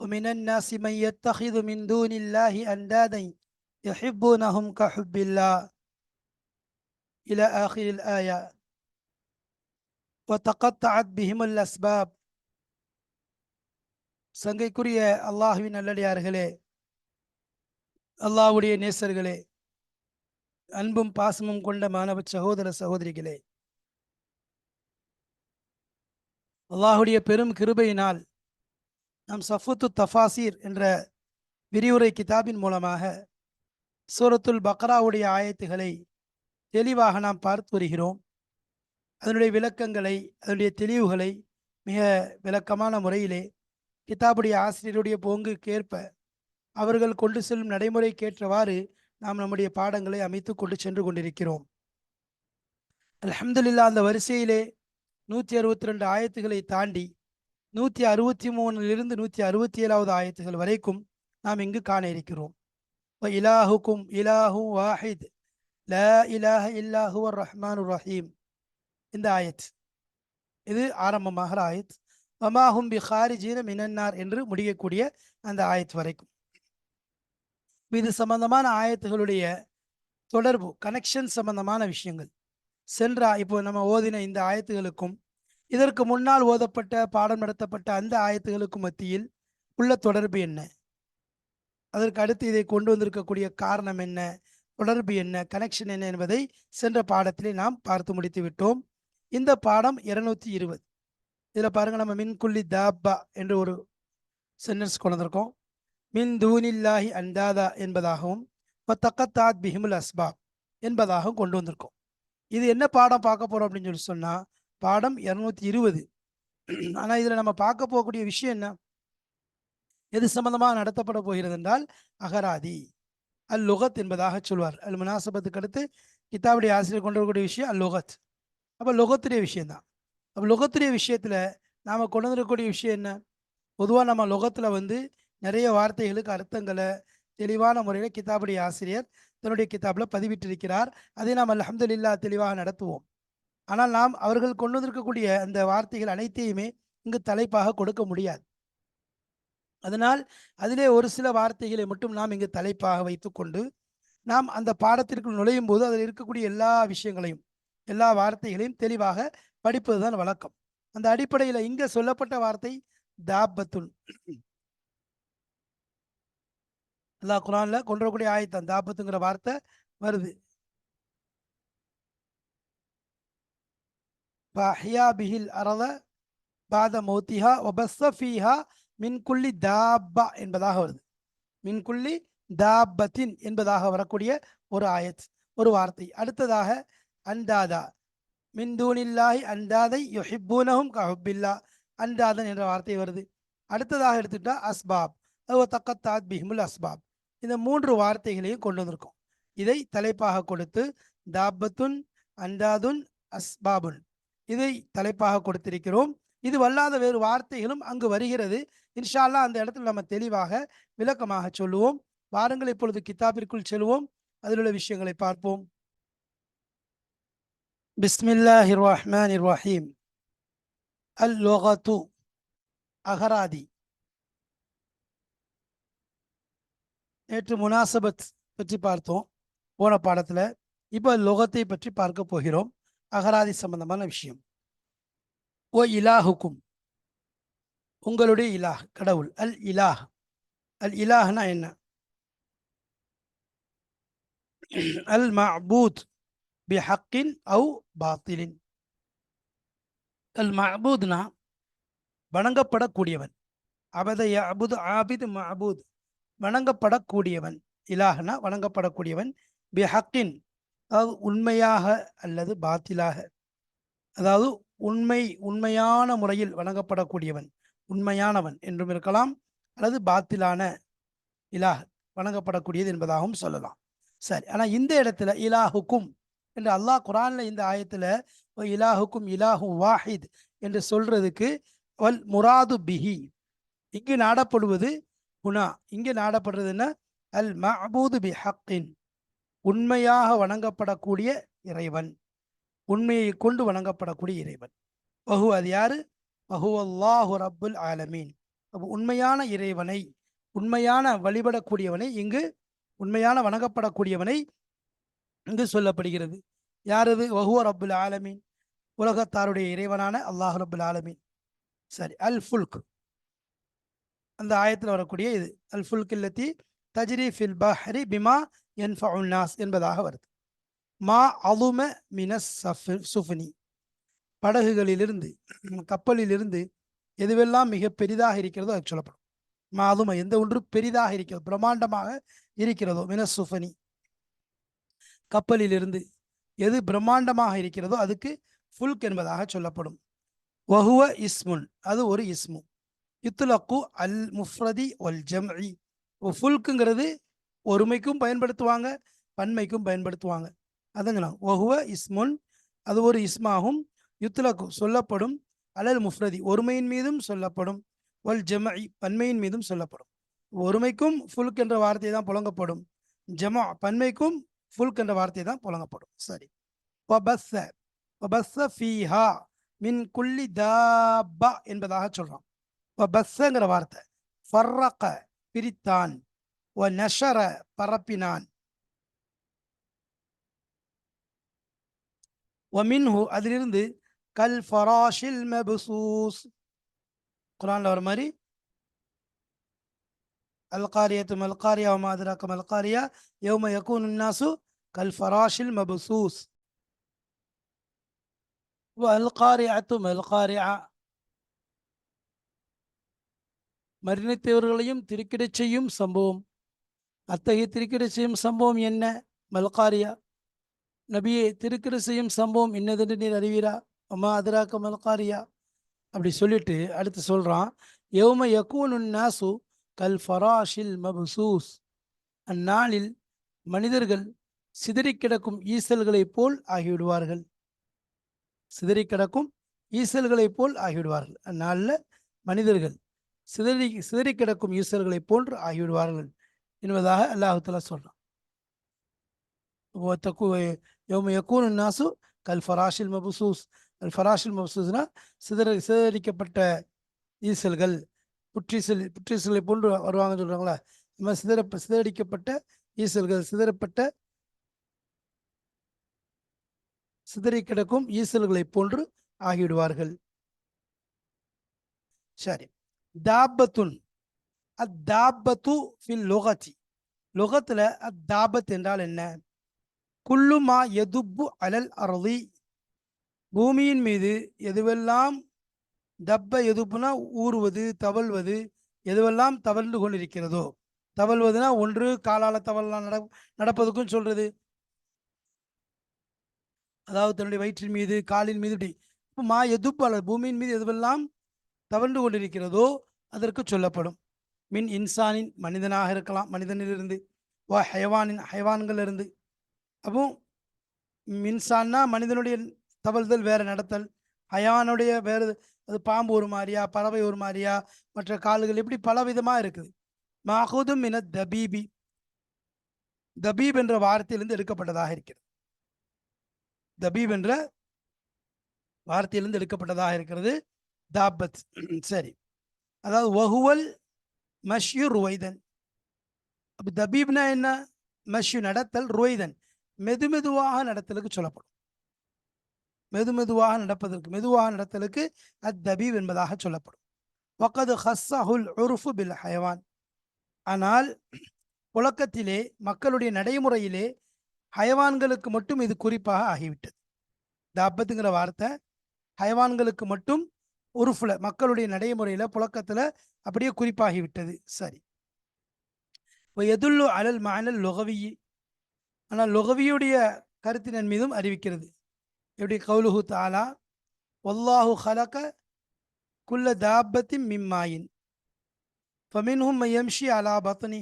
ومن الناس من يتخذ من دون الله أندادا يحبونهم كحب الله إلى آخر الآية وتقطعت بهم الأسباب சங்கைக்குரிய அல்லாஹுவின் நல்லடியார்களே அல்லாஹ்வுடைய நேசர்களே அன்பும் பாசமும் கொண்ட மாணவ சகோதர சகோதரிகளே அல்லாஹுடைய பெரும் கிருபையினால் நாம் சஃபுத்து தஃபாசீர் என்ற விரிவுரை கிதாபின் மூலமாக சூரத்துல் பக்ராவுடைய ஆயத்துகளை தெளிவாக நாம் பார்த்து வருகிறோம். அதனுடைய விளக்கங்களை அதனுடைய தெளிவுகளை மிக விளக்கமான முறையிலே கிதாபுடைய ஆசிரியருடைய போங்குக்கேற்ப அவர்கள் கொண்டு செல்லும் நடைமுறைக்கேற்றவாறு நாம் நம்முடைய பாடங்களை அமைத்து கொண்டு சென்று கொண்டிருக்கிறோம். அலமதுல்லா அந்த வரிசையிலே நூற்றி அறுபத்தி ரெண்டு ஆயத்துகளை தாண்டி நூற்றி அறுபத்தி மூணிலிருந்து நூற்றி அறுபத்தி ஏழாவது ஆயத்துகள் வரைக்கும் நாம் இங்கு காண இருக்கிறோம். இலாஹுக்கும் இலாஹு வாஹித். ல இலாஹ இல்லாஹு ரஹ்மான் ரஹீம். இந்த ஆயத். இது ஆரம்பமாக ஆயத். வமாஹும் பி ஹாரிஜீன மினன்னார் என்று முடியக்கூடிய அந்த ஆயத் வரைக்கும். இது சம்பந்தமான ஆயத்துகளுடைய தொடர்பு கனெக்ஷன் சம்பந்தமான விஷயங்கள். சென்றா இப்போ நம்ம ஓதின இந்த ஆயத்துகளுக்கும் இதற்கு முன்னால் ஓதப்பட்ட பாடம் நடத்தப்பட்ட அந்த ஆயத்துகளுக்கு மத்தியில் உள்ள தொடர்பு என்ன? அதற்கு அடுத்து இதை கொண்டு வந்திருக்கக்கூடிய காரணம் என்ன? தொடர்பு என்ன? கனெக்ஷன் என்ன என்பதை சென்ற பாடத்திலே நாம் பார்த்து முடித்து விட்டோம். இந்த பாடம் இருநூத்தி இருபது. இதில் பாருங்க நம்ம மின்குள்ளி தாப்பா என்று ஒரு சென்டென்ஸ் கொண்டு வந்திருக்கோம். மின் தூனில்லாஹி அந்தாதா என்பதாகவும் தக்கத்தாத் பிஹிமுல் அஸ்பாப் என்பதாகவும் கொண்டு வந்திருக்கோம். இது என்ன பாடம் பார்க்க போறோம் அப்படின்னு சொல்லி சொன்னால் பாடம் இருநூத்தி இருபது. ஆனால் இதில் நம்ம பார்க்க போகக்கூடிய விஷயம் என்ன? எது சம்பந்தமாக நடத்தப்பட போகிறது என்றால் அகராதி. அல் லுகத் என்பதாக சொல்வார். அல் முனாசபத்துக்கு அடுத்து கிதாபுடைய ஆசிரியர் கொண்டு வரக்கூடிய விஷயம் அல் லுகத் அப்போ லுகத்துடைய விஷயம்தான். அப்போ லுகத்துடைய விஷயத்தில் நாம் கொண்டு வரக்கூடிய விஷயம் என்ன? பொதுவாக நம்ம லொகத்தில் வந்து நிறைய வார்த்தைகளுக்கு அர்த்தங்களை தெளிவான முறையில் கிதாபுடைய ஆசிரியர் தன்னுடைய கிதாபில் பதிவிட்டிருக்கிறார். அதை நாம் அலமதுல்லா தெளிவாக நடத்துவோம். ஆனால் நாம் அவர்கள் கொண்டு வந்திருக்கக்கூடிய அந்த வார்த்தைகள் அனைத்தையுமே இங்கு தலைப்பாக கொடுக்க முடியாது. அதனால் அதிலே ஒரு சில வார்த்தைகளை மட்டும் நாம் இங்கு தலைப்பாக வைத்துக்கொண்டு நாம் அந்த பாடத்திற்கு நுழையும் போது அதில் இருக்கக்கூடிய எல்லா விஷயங்களையும் எல்லா வார்த்தைகளையும் தெளிவாக படிப்பதுதான் வழக்கம். அந்த அடிப்படையில் இங்க சொல்லப்பட்ட வார்த்தை தாபத்துன் அல்லாஹ் குரான்ல கொண்டக்கூடிய ஆயத்தான் தாபத்துங்கிற வார்த்தை வருது. பஹ்யா பிஹில் அரத பாத மௌத்திஹா ஒபஸ்ஸஃபீஹா மின்குள்ளி தாப்பா என்பதாக வருது. மின்குள்ளி தாபத்தின் என்பதாக வரக்கூடிய ஒரு ஆயத் ஒரு வார்த்தை. அடுத்ததாக அந்தாதா மின்தூனில்லாஹி அந்தாதை யொஹிப்பூனஹும் கஹுப்பில்லா அந்தாதன் என்ற வார்த்தை வருது. அடுத்ததாக எடுத்துட்டா அஸ்பாப். தக்கத்தாத் பிஹிமுல் அஸ்பாப். இந்த மூன்று வார்த்தைகளையும் கொண்டு வந்திருக்கோம். இதை தலைப்பாக கொடுத்து தாபத்துன் அந்தாதுன் அஸ்பாபுன். இதை தலைப்பாக கொடுத்திருக்கிறோம். இது வல்லாத வேறு வார்த்தைகளும் அங்கு வருகிறது. இன்ஷால்லா அந்த இடத்துல நம்ம தெளிவாக விளக்கமாக சொல்லுவோம். வாருங்கள் இப்பொழுது கிதாபிற்குள் செல்வோம். அதில் உள்ள விஷயங்களை பார்ப்போம். பிஸ்மில்லாஹி ரஹ்மான் ரஹீம் அல் லோகத்து அகராதி. நேற்று முனாசபத் பற்றி பார்த்தோம் போன பாடத்தில். இப்போ லோகத்தை பற்றி பார்க்க போகிறோம். அகராதி சம்பந்தமான விஷயம். ஓ இலாஹுக்கும் உங்களுடைய இலாஹ் கடவுள் அல் இலாஹ். அல் இலாஹ்னா என்ன? அல் மஹபூத் பி ஹக்கின் அவு பாத்திலின். அல் மஹபூத்னா வணங்கப்படக்கூடியவன். அபத அபுது ஆபிது மஹபூத் வணங்கப்படக்கூடியவன். இலாஹ்னா வணங்கப்படக்கூடியவன். பி ஹக்கின் அதாவது உண்மையாக அல்லது பாத்திலாக. அதாவது உண்மை உண்மையான முறையில் வழங்கப்படக்கூடியவன் உண்மையானவன் என்றும் இருக்கலாம் அல்லது பாத்திலான இலாஹ் வணங்கப்படக்கூடியது என்பதாகவும் சொல்லலாம். சரி ஆனால் இந்த இடத்துல இலாஹுக்கும் என்று அல்லாஹ் குரானில் இந்த ஆயத்தில் இலாஹுக்கும் இலாஹு வாஹித் என்று சொல்றதுக்கு வல் முராது பிஹி. இங்கு நாடப்படுவது குணா. இங்கு நாடப்படுறதுன்னா அல் மஹபூது பி ஹக்கின் உண்மையாக வணங்கப்படக்கூடிய இறைவன். உண்மையை கொண்டு வணங்கப்படக்கூடிய இறைவன். பகு அது யாரு? வஹு அல்லாஹு ரப்புல் ஆலமீன். அப்போ உண்மையான இறைவனை உண்மையான வழிபடக்கூடியவனை இங்கு உண்மையான வணங்கப்படக்கூடியவனை இங்கு சொல்லப்படுகிறது. யாரது வஹுவ ரப்புல் ஆலமீன். உலகத்தாருடைய இறைவனான அல்லாஹ் ரபுல் ஆலமீன். சரி அல் ஃபுல்க். அந்த ஆயத்தில் வரக்கூடிய இது. அல் ஃபுல்க் இல்லத்தி தஜ்ரி ஃபில் பஹரி பிமா என் நாஸ் என்பதாக வருது. மா அலும மினஸ் சஃபு- படகுகளிலிருந்து கப்பலிலிருந்து எதுவெல்லாம் மிக பெரிதாக இருக்கிறதோ அது சொல்லப்படும். மா அலும எந்த ஒன்று பெரிதாக இருக்கிறதோ பிரம்மாண்டமாக இருக்கிறதோ மினஸ் சுஃபனி கப்பலிலிருந்து எது பிரம்மாண்டமாக இருக்கிறதோ அதுக்கு ஃபுல்க் என்பதாக சொல்லப்படும். வஹுவ இஸ்முன் அது ஒரு இஸ்மு இத்துலக்கு அல் முஃப்ரதி ஒல் ஜம்இ ஃபுல்க்குங்கிறது ஒருமைக்கும் பயன்படுத்துவாங்க பன்மைக்கும் பயன்படுத்துவாங்க. அதுங்களா ஒஹுவ இஸ்முன் அது ஒரு இஸ்மாகும் யுத்லகு சொல்லப்படும். அலல் முஃப்ரதி ஒருமையின் மீதும் சொல்லப்படும். ஒல் ஜமஇ பன்மையின் மீதும் சொல்லப்படும். ஒருமைக்கும் ஃபுல்க் என்ற வார்த்தை தான் புழங்கப்படும். ஜமா பன்மைக்கும் ஃபுல்க் என்ற வார்த்தை தான் புழங்கப்படும். சரி. வபஸ்ஸ வபஸ்ஸ ஃபீஹா மின் குல்லி தாபா என்பதாக சொல்கிறோம் வபஸ்ஸங்கிற வார்த்தை ஃபர்ரக பிரித்தான். ونشر بربنا. ومنه أدريند كالفراش المبصوص قرآن لور ماري. القارية ما القارية وما أدراك ما القارية. يوم يكون الناس كالفراش المبصوص والقارعة ما القارعة. مرنة تيورغليم تركد شيئم سمبوم அத்தகைய திருக்கிடச் செய்யும் சம்பவம் என்ன மல்காரியா? நபியே திருக்கிட செய்யும் சம்பவம் இன்னதென்று நீர் அறிவீரா? அம்மா அதிராக்க மல்காரியா? அப்படி சொல்லிட்டு அடுத்து சொல்கிறான் எவ்ம யக்கூனு நாசு கல் ஃபராஷில் மபுசூஸ். அந்நாளில் மனிதர்கள் சிதறி கிடக்கும் ஈசல்களைப் போல் ஆகிவிடுவார்கள். சிதறி கிடக்கும் ஈசல்களைப் போல் ஆகிவிடுவார்கள். அந்நாளில் மனிதர்கள் சிதறி சிதறி கிடக்கும் ஈசல்களைப் போன்று ஆகிவிடுவார்கள். என்பதாக அல்லாஹுத்தலா சொல்றான். யௌம யக்கூனு நாசு கல் ஃபராஷில் மபுசூஸ். அல் ஃபராஷில் மபுசூஸ்னா சிதற சிதறடிக்கப்பட்ட ஈசல்கள் புற்றீசல் புற்றீசல்களை போன்று வருவாங்கன்னு சொல்றாங்களா? இந்த மாதிரி சிதற சிதறடிக்கப்பட்ட ஈசல்கள் சிதறப்பட்ட சிதறி கிடக்கும் ஈசல்களை போன்று ஆகிவிடுவார்கள். சரி. தாபத்துன் அத்தாபத்து ஃபில் லொகத்தி. லொகத்துல அத்தாபத் என்றால் என்ன? குல்லுமா எதுப்பு அலல் அருளி பூமியின் மீது எதுவெல்லாம் தப்ப எதுப்புனா ஊறுவது தவழ்வது எதுவெல்லாம் தவழ்ந்து கொண்டிருக்கிறதோ தவழ்வதுனா ஒன்று காலால தவழலாம் நட நடப்பதுக்கும் சொல்றது. அதாவது தன்னுடைய வயிற்றின் மீது காலின் மீது இப்படி மா எதுப்பு அல்லது பூமியின் மீது எதுவெல்லாம் தவழ்ந்து கொண்டிருக்கிறதோ அதற்கு சொல்லப்படும். மின் இன்சானின் மனிதனாக இருக்கலாம். மனிதனிலிருந்து வா ஹைவானின் ஹைவான்களிலிருந்து. அப்போ மின்சான்னா மனிதனுடைய தவழ்தல் வேறு நடத்தல். ஹயானுடைய வேறு அது பாம்பு ஒரு மாதிரியா பறவை ஒரு மாதிரியா மற்ற கால்கள் இப்படி பல விதமாக இருக்குது. மாஹூதும் இன தபீபி. தபீப் என்ற வார்த்தையிலிருந்து எடுக்கப்பட்டதாக இருக்கிறது. தபீப் என்ற வார்த்தையிலிருந்து எடுக்கப்பட்டதாக இருக்கிறது. தாபத் சரி. அதாவது வகுவல் மஷ்யு ருவைதன். அப்போ தபீப்னா என்ன? மஷ்யு நடத்தல் ருவைதன். மெதுமெதுவாக நடத்தலுக்கு சொல்லப்படும். மெதுமெதுவாக நடப்பதற்கு மெதுவாக நடத்தலுக்கு அத்தபீப் என்பதாக சொல்லப்படும். வக்கது ஹஸ்ஸஹுல் உருஃபு பில் ஹயவான் ஆனால் புழக்கத்திலே மக்களுடைய நடைமுறையிலே ஹயவான்களுக்கு மட்டும் இது குறிப்பாக ஆகிவிட்டது. தாபத்துங்கிற வார்த்தை ஹயவான்களுக்கு மட்டும் உருஃபுல மக்களுடைய நடைமுறையில புழக்கத்துல அப்படியே குறிப்பாகிவிட்டது. சரி. இப்போ எதுல்லு அலல் மானல் லொகவி. ஆனால் லொகவியுடைய கருத்தினன் மீதும் அறிவிக்கிறது. எப்படி? கவுலுஹு தாலா ஒல்லாஹு ஹலக குல்ல தாபத்தின் மிம்மாயின் ஃபமின்ஹும் மையம்ஷி அலா பத்னி.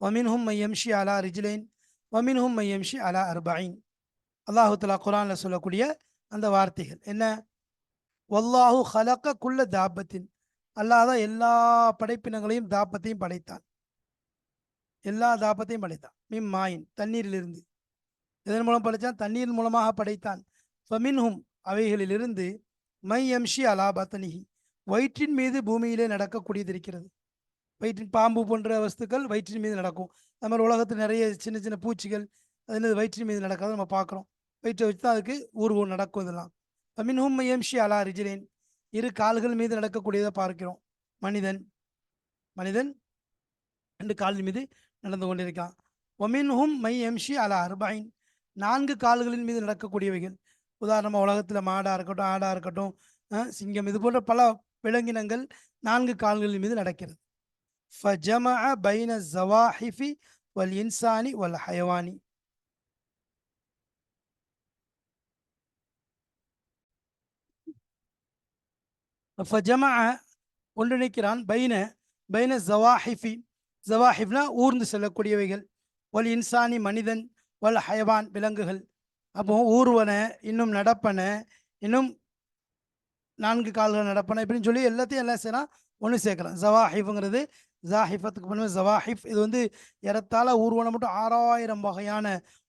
வமின்ஹும் மையம்ஷி அலா ரிஜிலைன். வமின்ஹும் மையம்ஷி அலா அர்பாயின் அல்லாஹு தலா குரானில் சொல்லக்கூடிய அந்த வார்த்தைகள். என்ன? வல்லாஹு ஹலக்க குள்ள தாபத்தின். அல்லாத எல்லா படைப்பினங்களையும் தாபத்தையும் படைத்தான். எல்லா தாபத்தையும் படைத்தான். மிம் மாயின் தண்ணீரிலிருந்து. இதன் மூலம் படைத்தான்? தண்ணீர் மூலமாக படைத்தான். ஃபமின்ஹும் அவைகளிலிருந்து மை எம்ஷி அலா பத்தனிஹி. வயிற்றின் மீது பூமியிலே நடக்கக்கூடியது இருக்கிறது. வயிற்றின் பாம்பு போன்ற வஸ்துக்கள் வயிற்றின் மீது நடக்கும். அது மாதிரி உலகத்தில் நிறைய சின்ன சின்ன பூச்சிகள் அது என்னது? வயிற்றின் மீது நடக்காத நம்ம பார்க்குறோம். வயிற்றை வச்சு தான் அதுக்கு ஊர்வம் நடக்கும் இதெல்லாம். ஃபமின்ஹும் மை எம்ஷி அலா ரிஜிலேன் இரு கால்கள் மீது நடக்கக்கூடியதை பார்க்கிறோம். மனிதன் மனிதன் ரெண்டு காலின் மீது நடந்து கொண்டிருக்கான் ஒமின்ஹும் மை எம்ஷி அலா அர்பாயின் நான்கு கால்களின் மீது நடக்கக்கூடியவைகள். உதாரணமாக உலகத்தில் மாடாக இருக்கட்டும் ஆடாக இருக்கட்டும் சிங்கம் இது போன்ற பல விலங்கினங்கள் நான்கு கால்களின் மீது நடக்கிறது. ஃபஜமா பைன ஜவாஹிஃபி வல் இன்சானி வல் ஹயவானி ஃபஜமஅ ஒன்றிணைக்கிறான் பைன பைன ஜவாஹிஃபி. ஜவாஹிஃப்னா ஊர்ந்து செல்லக்கூடியவைகள். வல் இன்சானி மனிதன் வல் ஹயவான் விலங்குகள். அப்போ ஊர்வன இன்னும் நடப்பன இன்னும் நான்கு கால்கள் நடப்பன இப்படின்னு சொல்லி எல்லாத்தையும் எல்லாம் செய்யலாம் ஒன்று சேர்க்கலாம். ஜவாஹிஃபுங்கிறது ஜாஹிஃபத்துக்கு பண்ணுவோம் ஜவாஹிஃப். இது வந்து ஏறத்தாழ ஊர்வனம் மட்டும் ஆறாயிரம் வகையான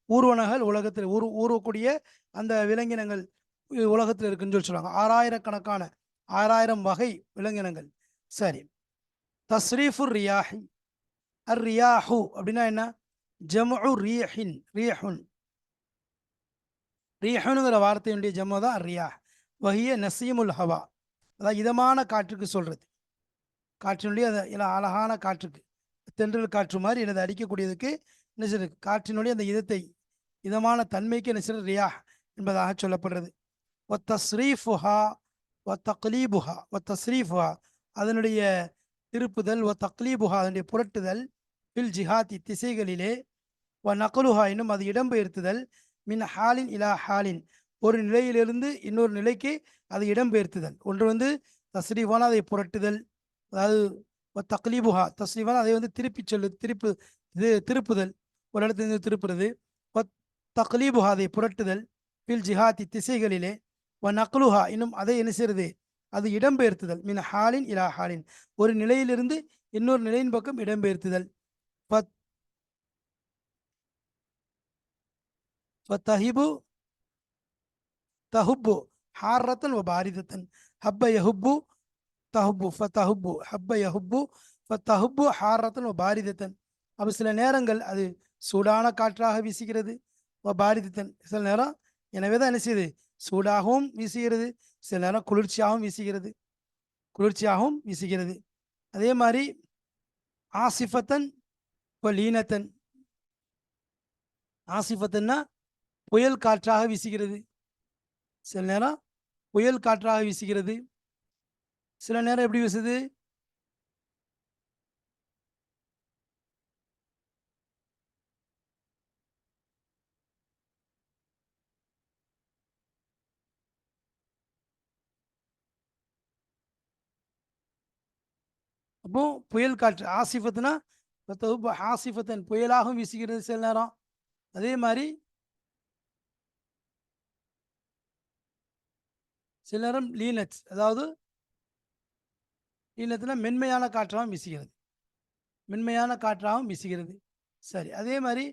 ஊர்வனங்கள் உலகத்தில் ஊர் ஊறக்கூடிய அந்த விலங்கினங்கள் உலகத்தில் இருக்குன்னு சொல்லி சொல்லுவாங்க ஆறாயிரக்கணக்கான ஆறாயிரம் வகை விலங்கினங்கள். சரி. தஸ்ரீஃபு ரியாஹி. அர் ரியாஹு அப்படின்னா என்ன? ஜமு ரீஹின் ரீஹுன். ரீஹனுங்கிற வார்த்தையினுடைய ஜம்மு தான் ரியாஹ் வஹிய நசீமுல் ஹவா. அதான் இதமான காற்றுக்கு சொல்றது. காற்றினுடைய அந்த அழகான காற்றுக்கு. தென்றல் காற்று மாதிரி எனது அடிக்கக்கூடியதுக்கு என்ன காற்றினுடைய அந்த இதத்தை இதமான தன்மைக்கு நெசர் ரியாஹ் என்பதாக சொல்லப்படுறது. ஒ ஸ்ரீஃபுஹா வ தக்லீபுஹா வ தஸ்ரீஃபுஹா அதனுடைய திருப்புதல் வ தக்லீபுஹா அதனுடைய புரட்டுதல் பில் ஜிஹாத்தி திசைகளிலே வ நகலுஹா இன்னும் அது இடம்பெயர்த்துதல் மின் ஹாலின் இலா ஹாலின். ஒரு நிலையிலிருந்து இன்னொரு நிலைக்கு அது இடம்பெயர்த்துதல். ஒன்று வந்து தஸ்ரீஃபான அதை புரட்டுதல் அதாவது வ தக்லீபுஹா தஸ்ரீஃபான அதை வந்து திருப்பி சொல்லு திருப்பு இது திருப்புதல் ஒரு இடத்துல இருந்து திருப்புறது. வ தக்லீபுஹா அதை புரட்டுதல் பில் ஜிஹாத்தி திசைகளிலே வ நக்லுஹா இன்னும் அதை என்ன செய்யறது? அது இடம்பெயர்த்துதல். மின் ஹாலின் இலா ஹாலின். ஒரு நிலையிலிருந்து இன்னொரு நிலையின் பக்கம் இடம்பெயர்த்துதல். ஃபத் ஃபத்தஹிபு தஹுப்பு ஹாரத்தன் வ பாரிதத்தன். ஹப்ப யஹுப்பு தஹுப்பு ஃபத்தஹுப்பு. ஹப்ப யஹுப்பு ஃபத்தஹுப்பு ஹாரத்தன் வ பாரிதத்தன். அப்போ சில நேரங்கள் அது சூடான காற்றாக வீசுகிறது. வ பாரிதத்தன். சில நேரம் எனவே தான் என்ன செய்யுது? சூடாகவும் வீசுகிறது சில நேரம் குளிர்ச்சியாகவும் வீசுகிறது. குளிர்ச்சியாகவும் வீசுகிறது. அதே மாதிரி ஆசிஃபத்தன் இப்போ லீனத்தன். ஆசிஃபத்தன்னா புயல் காற்றாக வீசுகிறது. சில நேரம் புயல் காற்றாக வீசுகிறது. சில நேரம் எப்படி வீசுது அப்போ புயல் காற்று ஆசிஃபத்துனா தொகுப்பு ஆசிஃபத்தன் புயலாகவும் வீசுகிறது சில நேரம். அதே மாதிரி சில நேரம் லீனட்ஸ் அதாவது லீனத்துனா மென்மையான காற்றாகவும் வீசுகிறது. மென்மையான காற்றாகவும் வீசுகிறது. சரி அதே மாதிரி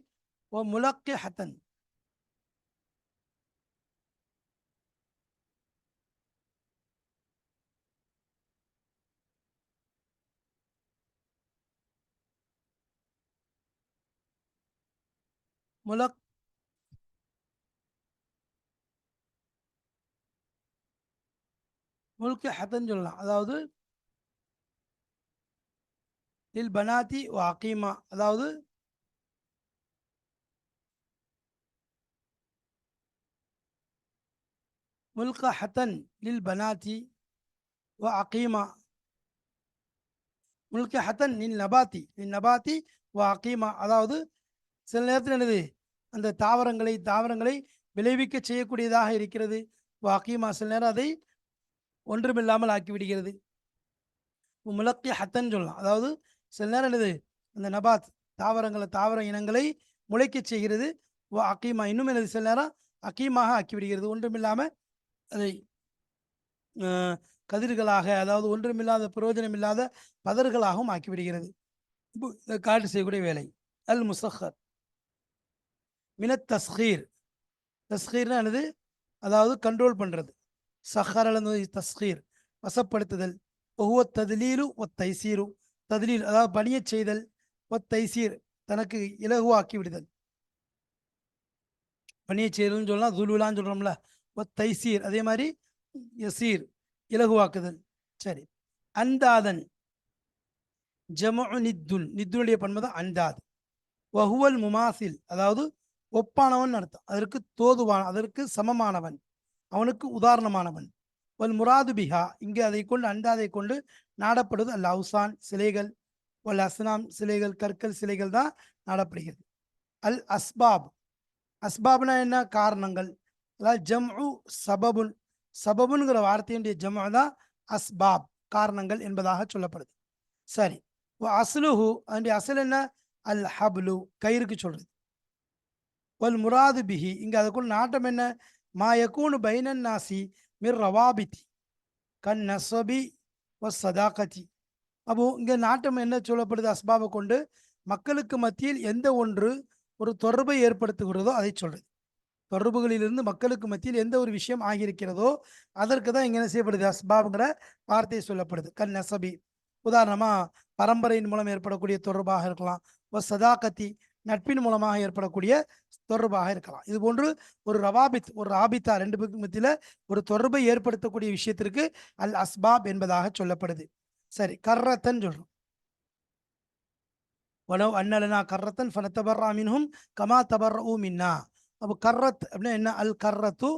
ஓ முலக்கே ஹத்தன். முலக் முல்கி ஹத்தன் சொல்லலாம் அதாவது இல் பனாத்தி வாக்கீமா அதாவது முல்க ஹத்தன் லில் பனாத்தி வ அகீமா முல்க ஹத்தன் நில் நபாத்தி நில் நபாத்தி வ அகீமா அதாவது சில நேரத்தில் என்னது அந்த தாவரங்களை தாவரங்களை விளைவிக்க செய்யக்கூடியதாக இருக்கிறது. வாக்கியமா அகீமா சில நேரம் அதை ஒன்றுமில்லாமல் ஆக்கி விடுகிறது முலக்கி ஹத்தன் சொல்லலாம். அதாவது சில நேரம் என்னது? அந்த நபாத் தாவரங்களை தாவர இனங்களை முளைக்கச் செய்கிறது. அக்கீமா இன்னும் எனது சில நேரம் அக்கீமாக ஆக்கிவிடுகிறது. ஒன்றுமில்லாமல் அதை கதிர்களாக அதாவது ஒன்றுமில்லாத பிரயோஜனம் இல்லாத பதர்களாகவும் ஆக்கிவிடுகிறது. இப்போ காட்டு செய்யக்கூடிய வேலை. அல் முசஹர் மினத் தஸ்கீர். தஸ்கீர்னா என்னது? அதாவது கண்ட்ரோல் பண்றது. சஹர் தஸ்கீர். வசப்படுத்துதல். ஒவ்வொ ததிலீலு ஒ தைசீரு. ததிலீல் அதாவது பணியச் செய்தல் ஒ தைசீர். தனக்கு இலகுவாக்கி விடுதல் பணியை செய்தல்னு சொல்லலாம் துலுலான்னு சொல்றோம்ல. ஒ தைசீர். அதே மாதிரி யசீர். இலகுவாக்குதல். சரி. அந்தாதன். ஜமு நித்துன் நித்துனுடைய பண்பு தான் அந்தாத். வஹுவல் முமாசில். அதாவது ஒப்பானவன் அர்த்தம். அதற்கு தோதுவான அதற்கு சமமானவன். அவனுக்கு உதாரணமானவன். வல் முராது பிஹா இங்கே அதை கொண்டு அண்டாதை கொண்டு நாடப்படுவது அல் அவுசான் சிலைகள் வல் அஸ்னாம் சிலைகள் கற்கள் சிலைகள் தான் நாடப்படுகிறது. அல் அஸ்பாப் அஸ்பாப்னா என்ன? காரணங்கள். அதாவது ஜம்உ சபபுன் சபபுங்கிற வார்த்தையுடைய ஜம்உ தான் அஸ்பாப் காரணங்கள் என்பதாக சொல்லப்படுது. சரி. வ அஸ்லுஹு அதனுடைய அசல் என்ன? அல் ஹப்லு கயிறுக்கு சொல்றது. வல் முராது பிஹி. இங்கே அதுக்குள்ள நாட்டம் என்ன? மா பைனன் நாசி மிர் ரவாபித்தி கண் நசபி வ சதாகதி. அப்போ இங்கே நாட்டம் என்ன சொல்லப்படுது அஸ்பாபை கொண்டு? மக்களுக்கு மத்தியில் எந்த ஒன்று ஒரு தொடர்பை ஏற்படுத்துகிறதோ அதை சொல்றது. தொடர்புகளிலிருந்து மக்களுக்கு மத்தியில் எந்த ஒரு விஷயம் ஆகியிருக்கிறதோ அதற்கு தான் இங்க என்ன செய்யப்படுது? அஸ்பாபுங்கிற வார்த்தை சொல்லப்படுது. கண் நசபி உதாரணமாக பரம்பரையின் மூலம் ஏற்படக்கூடிய தொடர்பாக இருக்கலாம். ஒரு சதாகத்தி நட்பின் மூலமாக ஏற்படக்கூடிய தொடர்பாக இருக்கலாம். இது போன்று ஒரு ரவாபித் ஒரு ராபித்தா ரெண்டு பேருக்கு மத்தியில ஒரு தொடர்பை ஏற்படுத்தக்கூடிய விஷயத்திற்கு அல் அஸ்பாப் என்பதாக சொல்லப்படுது. சரி கர்ரத்தன் சொல்றோம். வனவ் அண்ணலனா கர்ரத்தன் ஃபனத்தபர்ரா மின்ஹும் கமா தபர்ரூ மின்னா. அப்போ கர்ரத் அப்படின்னா என்ன? அல் கர்ரத்து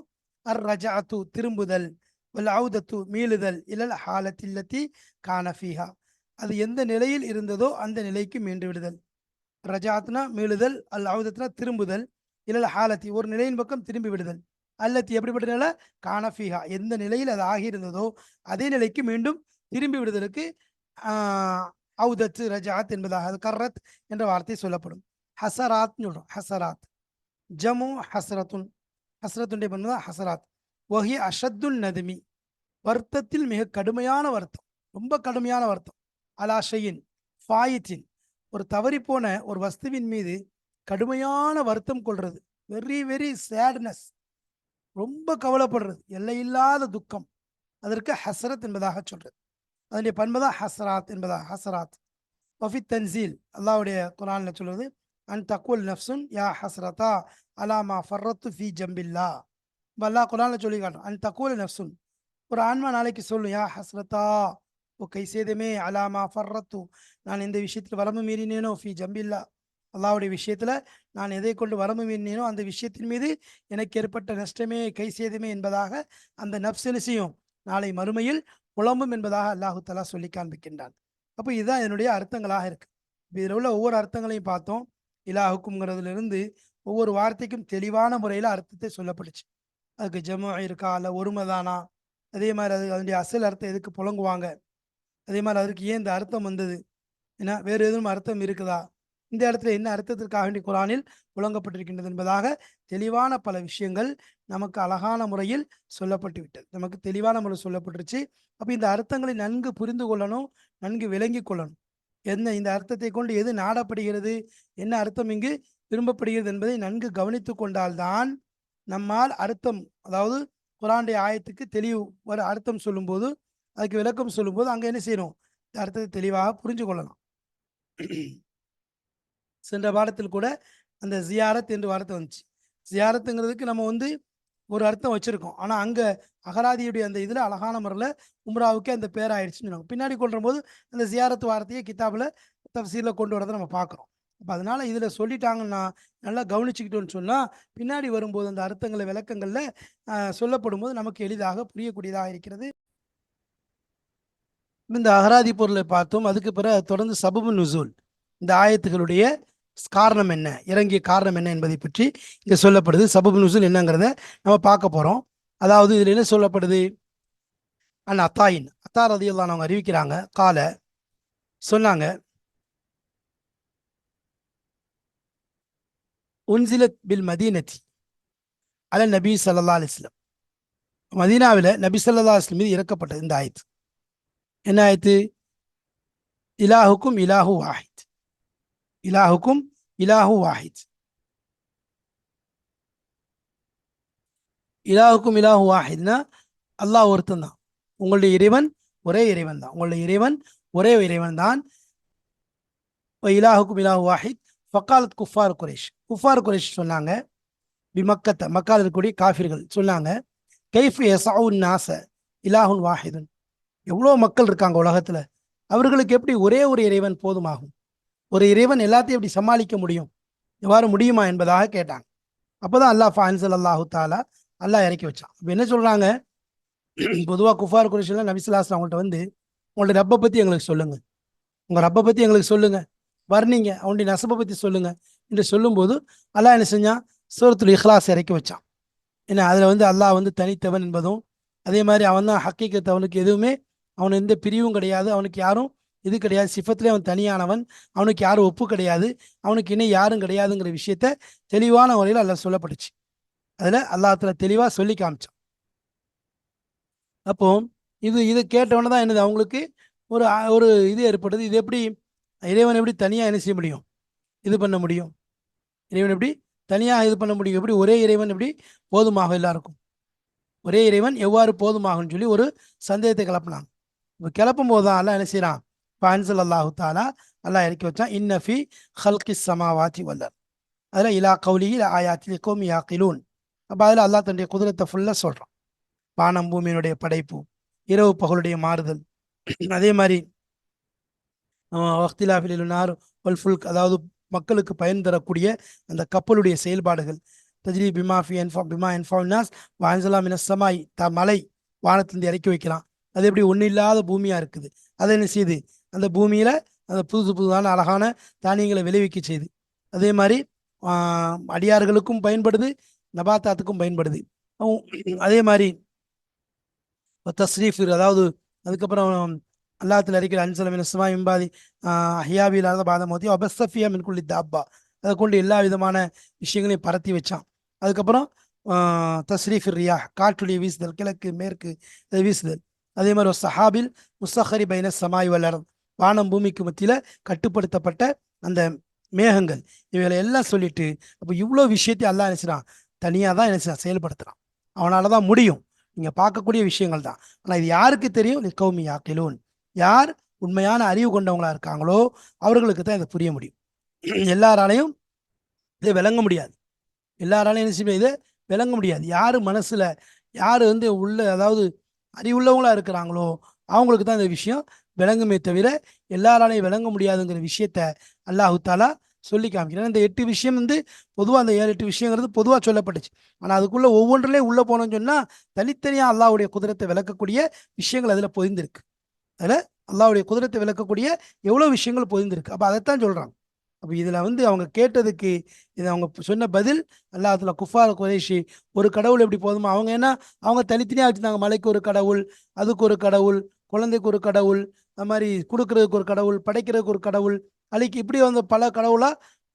அர் ரஜாத்து திரும்புதல். வல் அவுதத்து மீளுதல். இலல் ஹாலத்தில்லத்தி கானஃபீஹா அது எந்த நிலையில் இருந்ததோ அந்த நிலைக்கு மீண்டு விடுதல். ரஜாத்னா மீளுதல் அல் அவுதத்னா திரும்புதல் இல்லை ஹாலத்தி ஒரு நிலையின் பக்கம் திரும்பி விடுதல். அல்லத்தி எப்படிப்பட்ட நிலை? கானஃபீஹா எந்த நிலையில் அது ஆகியிருந்ததோ அதே நிலைக்கு மீண்டும் திரும்பி விடுதலுக்கு அவுதத்து ரஜாத் என்பதாக அது கர்ரத் என்ற வார்த்தை சொல்லப்படும். ஹசராத் சொல்கிறோம் ஹசராத். ஜமு ஹஸ்ரத்துன் ஹசரத்துடைய பண்பு ஹசராத். ஒஹி அஷத்துல் நதுமி. வருத்தத்தில் மிக கடுமையான வருத்தம். ரொம்ப கடுமையான வருத்தம். அலாஷையின் ஃபாயித்தின். ஒரு தவறிப்போன ஒரு வஸ்துவின் மீது கடுமையான வருத்தம் கொள்றது. வெரி வெரி சேட்னஸ் ரொம்ப கவலைப்படுறது. எல்லையில்லாத துக்கம். அதற்கு ஹஸ்ரத் என்பதாக சொல்றது. அதனுடைய பண்பு தான் என்பதா என்பதாக வஃபித் வஃபி தன்சீல் அல்லாவுடைய குரானில் சொல்வது அன் தக்குல் நஃப்சுன் யா ஹசரதா அலாமா ஃபர்ரத்து ஃபி ஜம்பில்லா. இப்போ அல்லா குரானில் சொல்லி காட்டும் அன் தக்குல் நஃப்சுன். ஒரு ஆன்மா நாளைக்கு சொல்லும் யா ஹசரதா ஓ கை சேதமே அலாமா ஃபர்ரத்து நான் இந்த விஷயத்தில் வரம்பு மீறினேனோ ஃபி ஜம்பில்லா. அல்லாவுடைய விஷயத்தில் நான் எதை கொண்டு வரம்பு மீறினேனோ அந்த விஷயத்தின் மீது எனக்கு ஏற்பட்ட நஷ்டமே கை சேதமே என்பதாக அந்த நப்ஸ் நாளை மறுமையில் புலம்பும் என்பதாக அல்லாஹு தலா சொல்லி காண்பிக்கின்றான். அப்போ இதுதான் என்னுடைய அர்த்தங்களாக இருக்கு. இதில் உள்ள ஒவ்வொரு அர்த்தங்களையும் பார்த்தோம். இலாஹுக்கும்ங்கிறதுலேருந்து ஒவ்வொரு வார்த்தைக்கும் தெளிவான முறையில் அர்த்தத்தை சொல்லப்படுச்சு அதுக்கு ஜமு இருக்கா? இல்லை ஒருமைதானா? அதே மாதிரி அது அதனுடைய அசல் அர்த்தம் எதுக்கு புழங்குவாங்க அதே மாதிரி அதற்கு ஏன் இந்த அர்த்தம் வந்தது? ஏன்னா வேறு எதுவும் அர்த்தம் இருக்குதா? இந்த இடத்துல என்ன அர்த்தத்திற்காக வேண்டிய குரானில் புழங்கப்பட்டிருக்கின்றது என்பதாக தெளிவான பல விஷயங்கள் நமக்கு அழகான முறையில் சொல்லப்பட்டு விட்டது நமக்கு தெளிவான முறையில் சொல்லப்பட்டுருச்சு. அப்போ இந்த அர்த்தங்களை நன்கு புரிந்து கொள்ளணும் நன்கு விளங்கி கொள்ளணும். என்ன இந்த அர்த்தத்தை கொண்டு எது நாடப்படுகிறது? என்ன அர்த்தம் இங்கு விரும்பப்படுகிறது என்பதை நன்கு கவனித்து கொண்டால்தான் நம்மால் அர்த்தம் அதாவது குரானுடைய ஆயத்துக்கு தெளிவு ஒரு அர்த்தம் சொல்லும்போது அதுக்கு விளக்கம் சொல்லும்போது அங்கே என்ன செய்யணும்? அர்த்தத்தை தெளிவாக புரிஞ்சு கொள்ளலாம் சென்ற பாடத்தில் கூட அந்த ஜியாரத் என்று வார்த்தை வந்துச்சு. ஜியாரத்துங்கிறதுக்கு நம்ம வந்து ஒரு அர்த்தம் வச்சுருக்கோம். ஆனால் அங்கே அகராதியுடைய அந்த இதில் அழகான முறையில் உம்ராவுக்கே அந்த பேர் ஆயிடுச்சுன்னு சொன்னாங்க. பின்னாடி கொண்டு வரும்போது அந்த ஜியாரத் வார்த்தையை கிதாபில் தப்சீலில் கொண்டு வரதை நம்ம பார்க்குறோம். அப்போ அதனால் இதில் சொல்லிட்டாங்கன்னா நல்லா கவனிச்சுக்கிட்டோன்னு சொன்னால் பின்னாடி வரும்போது அந்த அர்த்தங்களை விளக்கங்களில் சொல்லப்படும் போது நமக்கு எளிதாக புரியக்கூடியதாக இருக்கிறது. இந்த அகராதி பொருளை பார்த்தோம். அதுக்கு பிறகு தொடர்ந்து சபபு நுசூல். இந்த ஆயத்துகளுடைய காரணம் என்ன? இறங்கிய காரணம் என்ன என்பதை பற்றி இங்கே சொல்லப்படுது. சபபு நுசூல் என்னங்கிறத நம்ம பார்க்க போகிறோம் அதாவது இதில் என்ன சொல்லப்படுது? அன் அத்தாயின். அத்தா ரதியெல்லாம் அவங்க அறிவிக்கிறாங்க. கால. சொன்னாங்க. உன்சிலத் பில் மதீனத்தி அல நபி சல்லா அலிஸ்லம் மதீனாவில் நபி சல்லா அலிஸ்லம் மீது இறக்கப்பட்டது இந்த ஆயத்து. என்ன ஆயத்து இலாஹுக்கும் இலாஹு வாஹித். இலாஹுக்கும் இலாஹு வாஹித். இலாஹுக்கும் இலாஹு வாஹித்னா அல்லாஹ் ஒருத்தன் தான் உங்களுடைய இறைவன் ஒரே இறைவன் தான் உங்களுடைய இறைவன் ஒரே இறைவன் தான் இலாஹுக்கும் இலாஹு வாஹித். ஃபக்காலத் குஃபார் குரேஷ். குஃபார் குரேஷ் சொன்னாங்க. பி மக்கால் இருக்கக்கூடிய காஃபிர்கள் சொன்னாங்க. கைஃப் எசவுன் நாச இலாஹுன் வாஹிதுன். எவ்வளோ மக்கள் இருக்காங்க உலகத்தில்? அவர்களுக்கு எப்படி ஒரே ஒரு இறைவன் போதுமாகும்? ஒரு இறைவன் எல்லாத்தையும் எப்படி சமாளிக்க முடியும்? எவ்வாறு முடியுமா என்பதாக கேட்டாங்க. அப்போ தான் அல்லாஹ் ஃபான்சல் அல்லாஹு தாலா அல்லாஹ் இறக்கி வச்சான். இப்போ என்ன சொல்கிறாங்க பொதுவாக குஃபார் குரேஷில் நபிசுல்லாஸ் அவங்கள்ட்ட வந்து உங்களோட ரப்பை பற்றி எங்களுக்கு சொல்லுங்கள் உங்கள் ரப்பை பற்றி எங்களுக்கு சொல்லுங்கள் வர்ணிங்க. அவனுடைய நசப்பை பற்றி சொல்லுங்கள் என்று சொல்லும்போது அல்லாஹ் என்ன செஞ்சான்? சூரத்துல் இஹ்லாஸ் இறக்கி வச்சான். ஏன்னா அதில் வந்து அல்லாஹ் வந்து தனித்தவன் என்பதும் அதே மாதிரி அவன் தான் ஹக்கீக்கத்தவனுக்கு எதுவுமே அவன் எந்த பிரிவும் கிடையாது. அவனுக்கு யாரும் இது கிடையாது. சிஃபத்திலே அவன் தனியானவன். அவனுக்கு யாரும் ஒப்பு கிடையாது. அவனுக்கு இன்னும் யாரும் கிடையாதுங்கிற விஷயத்த தெளிவான முறையில் அல்ல சொல்லப்பட்டுச்சு. அதில் அல்லாத்துல தெளிவாக சொல்லி காமிச்சான். அப்போ இது இது கேட்டவொன்னே தான் என்னது? அவங்களுக்கு ஒரு ஒரு இது ஏற்பட்டது. இது எப்படி இறைவன் எப்படி தனியாக என்ன செய்ய முடியும்? இது பண்ண முடியும்? இறைவன் எப்படி தனியாக இது பண்ண முடியும்? எப்படி ஒரே இறைவன் எப்படி போதுமாக எல்லாருக்கும்? ஒரே இறைவன் எவ்வாறு போதுமாகும்னு சொல்லி ஒரு சந்தேகத்தை கிளப்பினாங்க. கிளப்பும் போது தான் அல்லா என்ன செய்கிறான் பான்சல் அல்லாஹு தாலா அல்லாஹ் இறக்கி வச்சான். இன்னஃபி ஹல்கி சமாவாத்தி வல்லர் அதில் இலா கௌலியில் ஆயாத்தி கோமி யாக்கிலூன் அப்போ அதில் அல்லாஹ் தன்னுடைய குதிரத்தை ஃபுல்லாக சொல்கிறான் வானம் பூமியினுடைய படைப்பு இரவு பகலுடைய மாறுதல். அதே மாதிரி வக்திலாஃபிலுனார் ஒல் ஃபுல்க் அதாவது மக்களுக்கு பயன் தரக்கூடிய அந்த கப்பலுடைய செயல்பாடுகள். தஜ்ரி பிமா ஃபி என்ஃபா பிமா என்ஃபாஸ் வான்சலாம் மினசமாய் த மலை வானத்திலிருந்து இறக்கி வைக்கலாம். அது எப்படி ஒன்றும் இல்லாத பூமியாக இருக்குது. அதை என்ன செய்யுது அந்த பூமியில் அந்த புதுசு புதுதான அழகான தானியங்களை விளைவிக்க செய்யுது அதே மாதிரி அடியார்களுக்கும் பயன்படுது நபாத்தாத்துக்கும் பயன்படுது. அதே மாதிரி தஸ்ரீஃப் அதாவது அதுக்கப்புறம் அல்லாத்தில் அறிக்கிற அன்சலமின் இஸ்மா இம்பாதி ஹியாபி பாதமோதி அபஸ்தஃபியா மின்குள்ளி தாப்பா. அதை கொண்டு எல்லா விதமான விஷயங்களையும் பரத்தி வச்சான். அதுக்கப்புறம் தஸ்ரீஃப் ரியா காற்றுடைய வீசுதல் கிழக்கு மேற்கு வீசுதல். அதே மாதிரி ஒரு சஹாபில் முசஹரி பைன சமாய் வல்லரம் வானம் பூமிக்கு மத்தியில் கட்டுப்படுத்தப்பட்ட அந்த மேகங்கள் இவைகளை எல்லாம் சொல்லிட்டு அப்போ இவ்வளோ விஷயத்தையும் எல்லாம் நினைச்சிடான் தனியாக தான் என்ன செயல்படுத்துகிறான் அவனால தான் முடியும். நீங்கள் பார்க்கக்கூடிய விஷயங்கள் தான். ஆனால் இது யாருக்கு தெரியும்? கௌமி யாக்கிலூன். யார் உண்மையான அறிவு கொண்டவங்களா இருக்காங்களோ அவர்களுக்கு தான் இதை புரிய முடியும். எல்லாராலையும் இதை விளங்க முடியாது. எல்லாராலையும் என்ன செய்ய இதை விளங்க முடியாது. யார் மனசில் யார் வந்து உள்ள அதாவது அறிவுள்ளவங்களா இருக்கிறாங்களோ அவங்களுக்கு தான் இந்த விஷயம் விளங்குமே தவிர எல்லாராலையும் விளங்க முடியாதுங்கிற விஷயத்த அல்லாஹு தாலா சொல்லி காமிக்கிறேன். இந்த எட்டு விஷயம் வந்து பொதுவாக அந்த ஏழு எட்டு விஷயங்கிறது பொதுவாக சொல்லப்பட்டுச்சு. ஆனால் அதுக்குள்ளே ஒவ்வொன்றிலையும் உள்ளே போனோம்னு சொன்னால் தனித்தனியாக அல்லாவுடைய குதிரத்தை விளக்கக்கூடிய விஷயங்கள் அதில் பொதிந்திருக்கு. அதில் அல்லாவுடைய குதிரத்தை விளக்கக்கூடிய எவ்வளோ விஷயங்கள் பொதிந்திருக்கு. அப்போ அதைத்தான் சொல்கிறாங்க அப்போ இதில் வந்து அவங்க கேட்டதுக்கு இது அவங்க சொன்ன பதில் அல்லாஹத்துல குஃபார் குறைஷி ஒரு கடவுள் எப்படி போதுமா? அவங்க என்ன? அவங்க தனித்தனியாக வச்சுருந்தாங்க. மலைக்கு ஒரு கடவுள் அதுக்கு ஒரு கடவுள் குழந்தைக்கு ஒரு கடவுள் அது மாதிரி கொடுக்கறதுக்கு ஒரு கடவுள் படைக்கிறதுக்கு ஒரு கடவுள் அழிக்கு இப்படி வந்து பல கடவுளாக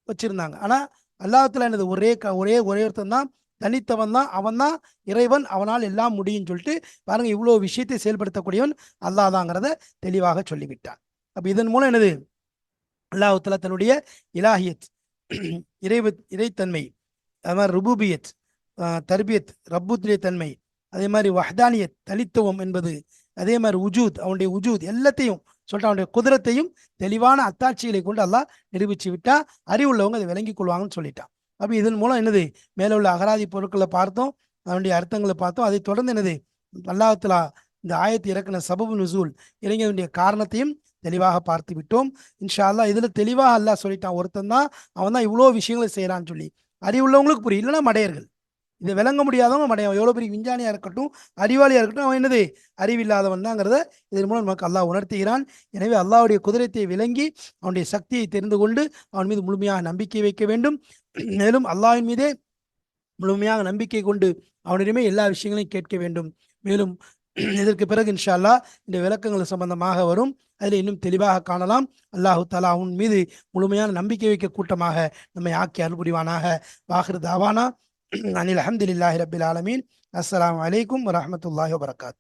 வச்சுருந்தாங்க. ஆனால் அல்லாத்துல எனது ஒரே க ஒரே ஒரே ஒருத்தன் தான் தனித்தவன் தான் அவன் தான் இறைவன் அவனால் எல்லாம் முடியும்னு சொல்லிட்டு பாருங்க இவ்வளோ விஷயத்தை செயல்படுத்தக்கூடியவன் அல்லாதாங்கிறத தெளிவாக சொல்லிவிட்டான். அப்போ இதன் மூலம் எனது அல்லாஹுத்தலா தன்னுடைய இலாஹியத் இறைவு இறைத்தன்மை அது மாதிரி ருபூபியத் தர்பியத் ரப்புத்துடைய தன்மை அதே மாதிரி வஹ்தானியத் தனித்துவம் என்பது அதே மாதிரி உஜூத் அவனுடைய உஜூத் எல்லாத்தையும் சொல்லிட்டு அவனுடைய குதிரத்தையும் தெளிவான அத்தாட்சிகளை கொண்டு அல்லாஹ் நிரூபிச்சு விட்டா அறிவுள்ளவங்க அதை விளங்கிக் கொள்வாங்கன்னு சொல்லிட்டான். அப்போ இதன் மூலம் என்னது? மேலே உள்ள அகராதி பொருட்களை பார்த்தோம் அதனுடைய அர்த்தங்களை பார்த்தோம். அதை தொடர்ந்து என்னது? அல்லாஹ்தலா இந்த ஆயத்தை இறக்கின சபபு நுசூல் இறங்கியதனுடைய காரணத்தையும் தெளிவாக பார்த்து விட்டோம். இன்ஷா அல்லா இதுல தெளிவாக அல்லாஹ் சொல்லிட்டான். ஒருத்தன் தான் அவன் தான் இவ்வளோ விஷயங்களை செய்கிறான்னு சொல்லி. அறிவுள்ளவங்களுக்கு புரியும். இல்லைன்னா மடையர்கள். இதை விளங்க முடியாதவங்க மடையவன் எவ்வளோ பெரிய விஞ்ஞானியாக இருக்கட்டும் அறிவாளியாக இருக்கட்டும் அவன் என்னது? அறிவில்லாதவன் தாங்கிறத இதன் மூலம் நமக்கு அல்லாஹ் உணர்த்துகிறான். எனவே அல்லாவுடைய குதிரத்தை விளங்கி அவனுடைய சக்தியை தெரிந்து கொண்டு அவன் மீது முழுமையாக நம்பிக்கை வைக்க வேண்டும். மேலும் அல்லாவின் மீதே முழுமையாக நம்பிக்கை கொண்டு அவனிடமே எல்லா விஷயங்களையும் கேட்க வேண்டும். மேலும் இதற்கு பிறகு இன்ஷா இந்த விளக்கங்கள் சம்பந்தமாக வரும். அதில் இன்னும் தெளிவாக காணலாம். அல்லாஹு தலா உன் மீது முழுமையான நம்பிக்கை வைக்க கூட்டமாக நம்மை ஆக்கி அருள்புரிவானாக வாஹிர் தாவானா. அனில் அஹமதுல்லாஹி ரபில் ஆலமீன். அஸ்லாம் வலைக்கம் வரமத்துல்லாஹி வபரகாத்.